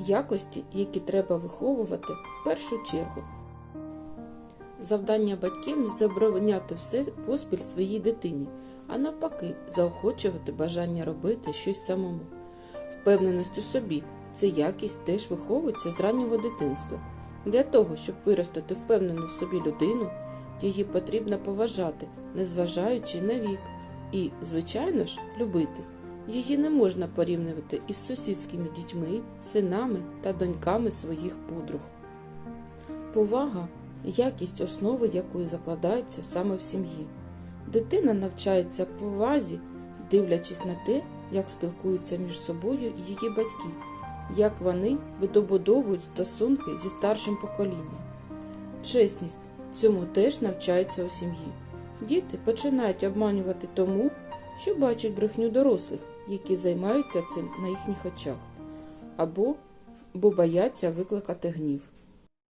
якості, які треба виховувати в першу чергу. Завдання батьків забороняти все поспіль своїй дитині, а навпаки, заохочувати бажання робити щось самому. Впевненість у собі це якість теж виховується з раннього дитинства. Для того, щоб виростити впевнену в собі людину, її потрібно поважати, незважаючи на вік, і, звичайно ж, любити. Її не можна порівнювати із сусідськими дітьми, синами та доньками своїх подруг. Повага якість основи якої закладається саме в сім'ї. Дитина навчається повазі, дивлячись на те, як спілкуються між собою її батьки, як вони видобудовують стосунки зі старшим поколінням. Чесність цьому теж навчаються у сім'ї. Діти починають обманювати тому, що бачать брехню дорослих, які займаються цим на їхніх очах, або бо бояться викликати гнів.